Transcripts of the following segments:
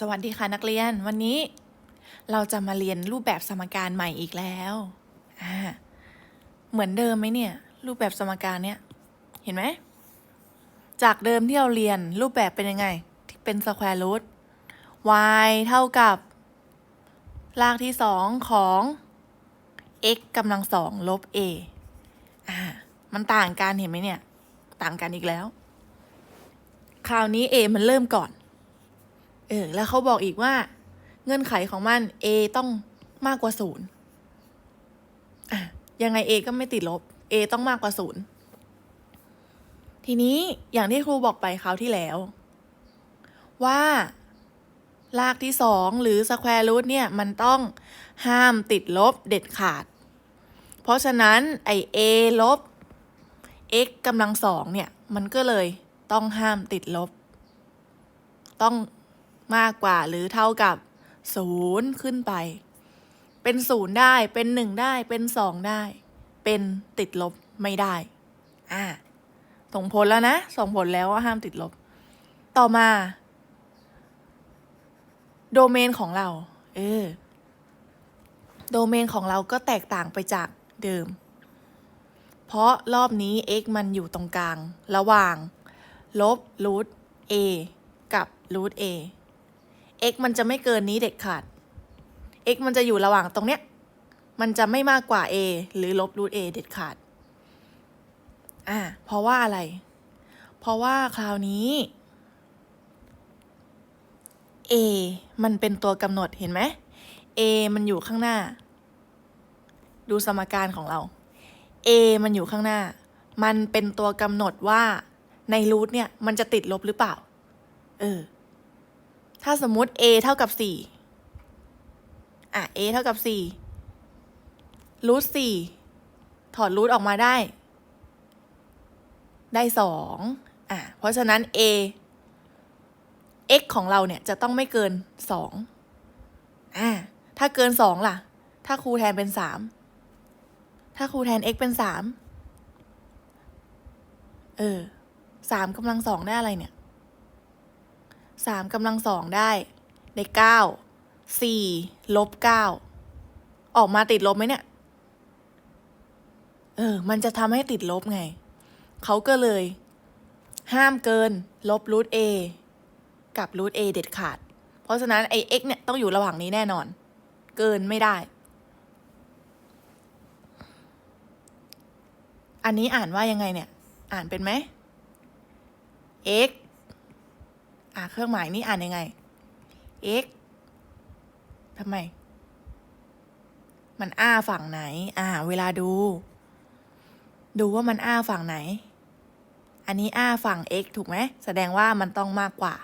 สวัสดีค่ะนักเรียน วันนี้เราจะมาเรียนรูปแบบสมการใหม่อีกแล้วอ่าเหมือนเดิมไหมเนี่ย รูปแบบสมการเนี่ย เห็นไหม จากเดิมที่เราเรียนรูปแบบเป็นยังไงที่เป็นสแควร์รูท y เท่ากับ รากที่สองของ x กำลังสองลบ a อ่า มันต่างกันเห็นไหมเนี่ย ต่างกันอีกแล้ว คราวนี้ a มันเริ่มก่อน เออแล้วเขาบอกอีกว่า เงื่อนไขของมัน a ต้องมากกว่าศูนย์อะยังไง a ก็ไม่ติดลบ a ต้องมากกว่าศูนย์ทีนี้อย่างที่ครูบอกไปคราวที่แล้ว ว่ารากที่สองหรือสแควร์รูทเนี่ยมันต้องห้ามติดลบเด็ดขาด เพราะฉะนั้นไอ a ลบ x กำลังสองเนี่ย มันก็เลยต้องห้ามติดลบ ต้อง มากกว่าหรือเท่ากับศูนย์ขึ้นไป เป็นศูนย์ได้เป็นหนึ่งได้เป็นสองได้ เป็นติดลบไม่ได้ อ่าส่งผลแล้วนะส่งผลแล้วว่าห้ามติดลบ ต่อมา โดเมนของเรา เออ โดเมนของเราก็แตกต่างไปจากเดิม เพราะรอบนี้ x มันอยู่ตรงกลาง ระหว่าง ลบรูท a กับรูท a x มันจะไม่เกินนี้เด็ดขาด x มันจะอยู่ระหว่างตรงเนี้ย มันจะไม่มากกว่า a หรือลบรูท a เด็ดขาด อ่า เพราะว่าอะไร เพราะว่าคราวนี้ a มันเป็นตัวกำหนดเห็นไหม a มันอยู่ข้างหน้า ดูสมการของเรา a มันอยู่ข้างหน้า มันเป็นตัวกำหนดว่าในรูทเนี่ย มันจะติดลบหรือเปล่า เออ ถ้าสมมุติ a เท่ากับสี่อะ a เท่ากับสี่รูทสี่ถอดรูทออกมาได้ ได้สองอะ เพราะฉะนั้น a x ของเราเนี่ยจะต้องไม่เกินสองอ่าถ้าเกินสองล่ะ ถ้าครูแทนเป็นสามถ้าครูแทน x เป็นสามเออสามกำลังสองได้อะไรเนี่ย สามกำลังสองได้ ได้เก้าสี่ลบเก้าออกมาติดลบไหมเนี่ย เออ มันจะทำให้ติดลบไง เขาก็เลย ห้ามเกิน ลบรูท a กับรูท a เด็ดขาด เพราะฉะนั้นไอ้ x เนี่ยต้องอยู่ระหว่างนี้แน่นอน เกินไม่ได้ อันนี้อ่านว่ายังไงเนี่ย อ่านเป็นไหม x อ่าเครื่องหมายนี้อ่านยังไง x ทำไม มันอ้าฝั่งไหน อ่า เวลาดู ดูว่ามันอ้าฝั่งไหน อันนี้อ้าฝั่ง x ถูกไหม แสดงว่ามันต้องมากกว่า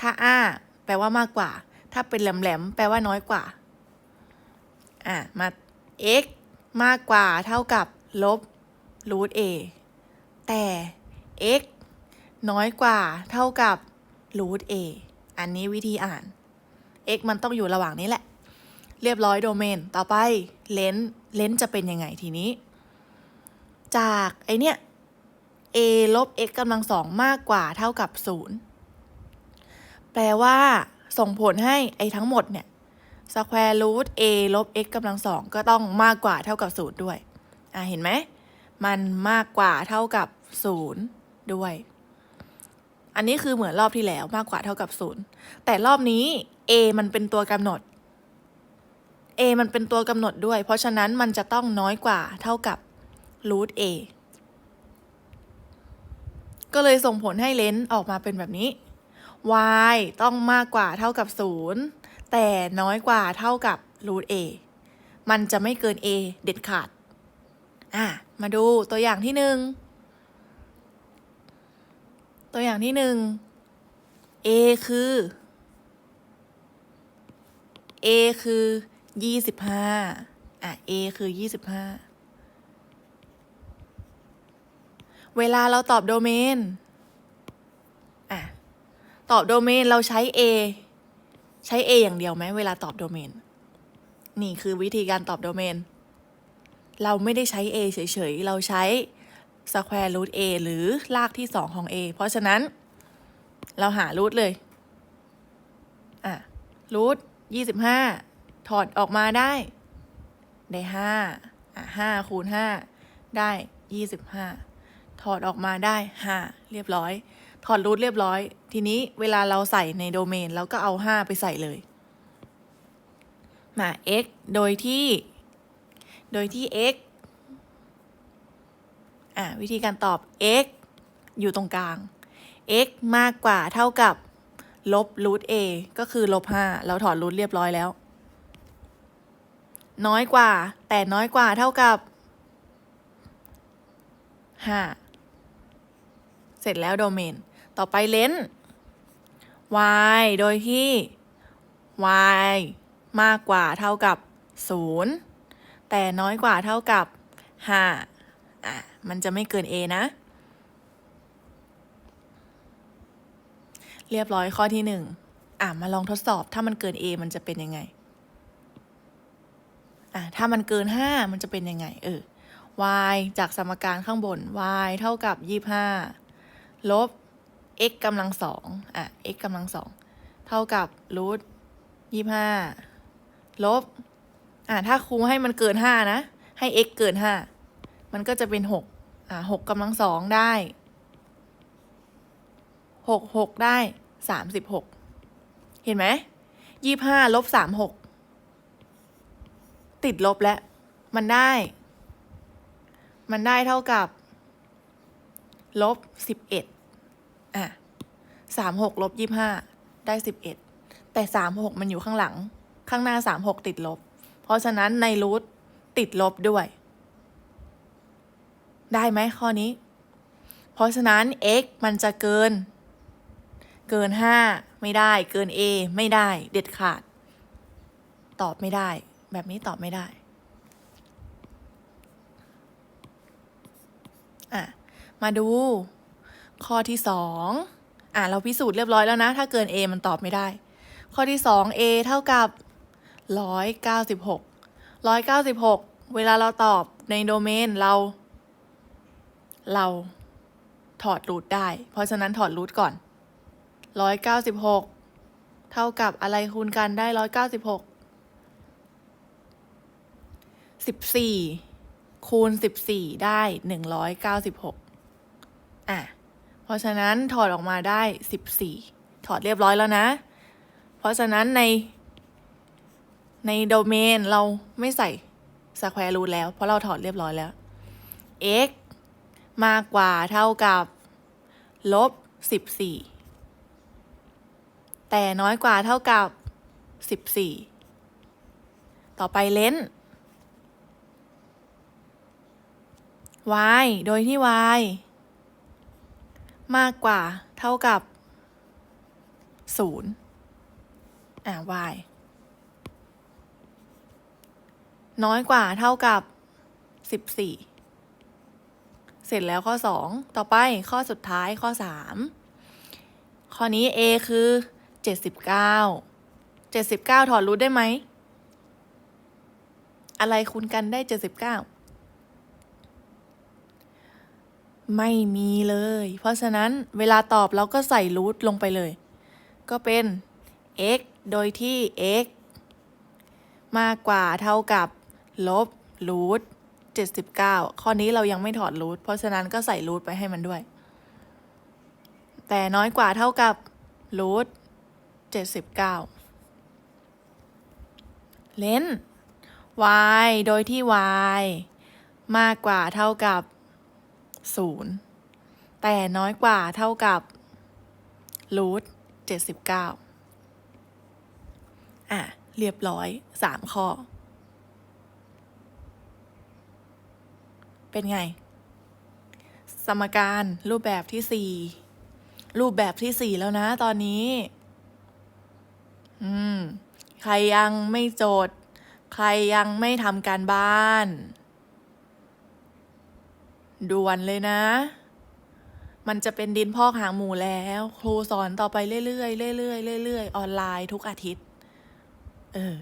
ถ้าอ้า แปลว่ามากกว่า ถ้าเป็นแหลมๆ แปลว่าน้อยกว่า อ่ามา x มากกว่าเท่ากับลบรูท a แต่ x น้อยกว่าเท่ากับ รูท a อันนี้วิธีอ่าน x มันต้องอยู่ระหว่างนี้แหละ เรียบร้อยโดเมน ต่อไปเลนส์เลนส์จะเป็นยังไงทีนี้ จากไอเนี้ย a ลบ x กำลังสองมากกว่าเท่ากับศูนย์แปลว่า ส่งผลให้ไอทั้งหมดเนี่ยสแควร์รูท a ลบ x กำลังสองก็ต้องมากกว่าเท่ากับศูนย์ด้วย อะเห็นไหม มันมากกว่าเท่ากับศูนย์ด้วย อันนี้คือเหมือนรอบที่แล้วมากกว่าเท่ากับศูนย์แต่รอบนี้ a มันเป็นตัวกำหนด a มันเป็นตัวกำหนดด้วย เพราะฉะนั้นมันจะต้องน้อยกว่าเท่ากับ root a ก็เลยส่งผลให้เลนส์ออกมาเป็นแบบนี้ y ต้องมากกว่าเท่ากับศูนย์แต่น้อยกว่าเท่ากับ root a มันจะไม่เกิน a เด็ดขาด อะ มาดูตัวอย่างที่หนึ่ง ตัวอย่างที่หนึ่ง a คือ a คือยี่สิบห้าอะ a คือยี่สิบห้าเวลาเราตอบโดเมน อะ ตอบโดเมนเราใช้ a ใช้ a อย่างเดียวไหมเวลาตอบโดเมน นี่คือวิธีการตอบโดเมน เราไม่ได้ใช้ a เฉยๆ เราใช้ square root a หรือรากที่สองของ a เพราะฉะนั้น เราหารูทเลย อะรูทยี่สิบห้าถอดออกมาได้ ได้ห้าอะห้าคูณห้าได้ยี่สิบห้าถอดออกมาได้ห้าเรียบร้อย ถอดรูทเรียบร้อย ทีนี้เวลาเราใส่ในโดเมนเราก็เอาห้าไปใส่เลยมา x โดยที่ โดยที่ x อะวิธีการตอบ x อยู่ตรงกลาง x มากกว่าเท่ากับลบรูท a ก็คือลบห้าเราถอดรูทเรียบร้อยแล้ว น้อยกว่า แต่น้อยกว่าเท่ากับห้าเสร็จแล้วโดเมน ต่อไปเลน y โดยที่ y มากกว่าเท่ากับ 0 แต่น้อยกว่าเท่ากับ 5 อะมันจะไม่เกิน a นะ เรียบร้อยข้อที่1อะมาลองทดสอบถ้ามันเกิน a มันจะเป็นยังไงอะถ้ามันเกิน 5 มันจะเป็นยังไง เออ y จากสมการข้างบน y เท่ากับ 25 ลบ x กำลังสองอะ x กำลังสองเท่ากับรูทยี่ห้าลบ อะถ้าครูให้มันเกินห้านะ ให้ x เกินห้า มันก็จะเป็นหกอะหกกำลังสองได้หกหกได้สามสิบหกเห็นไหมยี่ห้าลบสามหกติดลบแล้ว มันได้ มันได้เท่ากับ ลบสิบเอ็ดอะสามหกลบยี่ห้าได้สิบเอ็ดแต่สามหกมันอยู่ข้างหลัง ข้างหน้าสามหกติดลบ เพราะฉะนั้นในรูทติดลบด้วย ได้ไหมข้อนี้ เพราะฉะนั้น x มันจะเกิน เกินห้าไม่ได้ เกิน a ไม่ได้ เด็ดขาด ตอบไม่ได้ แบบนี้ตอบไม่ได้ อะ มาดู ข้อที่สองอะ เราพิสูจน์เรียบร้อยแล้วนะ ถ้าเกิน a มันตอบไม่ได้ ข้อที่สอง a เท่ากับร้อยเก้าสิบหกร้อยเก้าสิบหกเวลาเราตอบในโดเมนเรา เราถอดรูทได้ เพราะฉะนั้นถอดรูทก่อนร้อยเก้าสิบหกเท่ากับอะไรคูณกันได้ร้อยเก้าสิบหกสิบสี่คูณสิบสี่ได้หนึ่งร้อยเก้าสิบหกอะ เพราะฉะนั้นถอดออกมาได้สิบสี่ถอดเรียบร้อยแล้วนะ เพราะฉะนั้นใน ในโดเมนเราไม่ใส่สแควร์รูทแล้ว เพราะเราถอดเรียบร้อยแล้ว x มากกว่าเท่ากับลบสิบสี่แต่น้อยกว่าเท่ากับสิบสี่ต่อไปเลน y โดยที่ y มากกว่าเท่ากับศูนย์อ่า y น้อยกว่าเท่ากับสิบสี่ สร็จแล้วข้อสองต่อไปข้อสุดท้ายข้อสามข้อนี้ a คือเจ็ดสิบเก้าเจ็ดสิบเก้าถอดรูทได้ไหม อะไรคูณกันได้เจ็ดสิบเก้าไม่มีเลย เพราะฉะนั้นเวลาตอบเราก็ใส่รูทลงไปเลย ก็เป็น x โดยที่ x มากกว่าเท่ากับ ลบรูท 79 ข้อนี้เรายังไม่ถอดรูทเพราะฉะนั้นก็ใส่รูทไปให้มันด้วย แต่น้อยกว่าเท่ากับรูท79 เลน y โดยที่ y มากกว่าเท่ากับ 0 แต่น้อยกว่าเท่ากับรูท79 อะ เรียบร้อย 3 ข้อ เป็นไง สมการรูปแบบที่สี่รูปแบบที่สี่แล้วนะตอนนี้ อืม ใครยังไม่โจทย์ ใครยังไม่ทำการบ้าน ด่วนเลยนะ มันจะเป็นดินพอกหางหมูแล้ว ครูสอนต่อไปเรื่อยๆเรื่อยๆเรื่อยๆออนไลน์ทุกอาทิตย์ เออ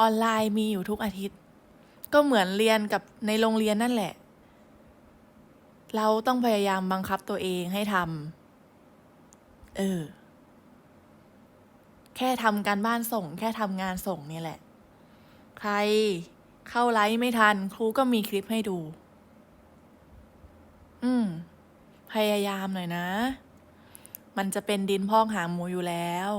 ออนไลน์มีอยู่ทุกอาทิตย์ ก็เหมือนเรียนกับในโรงเรียนนั่นแหละ เราต้องพยายามบังคับตัวเองให้ทำเออ แค่ทำการบ้านส่ง แค่ทำงานส่งนี่แหละ ใครเข้าไลฟ์ไม่ทัน ครูก็มีคลิปให้ดู อืม พยายามหน่อยนะ มันจะเป็นดินพอกหางหมูอยู่แล้ว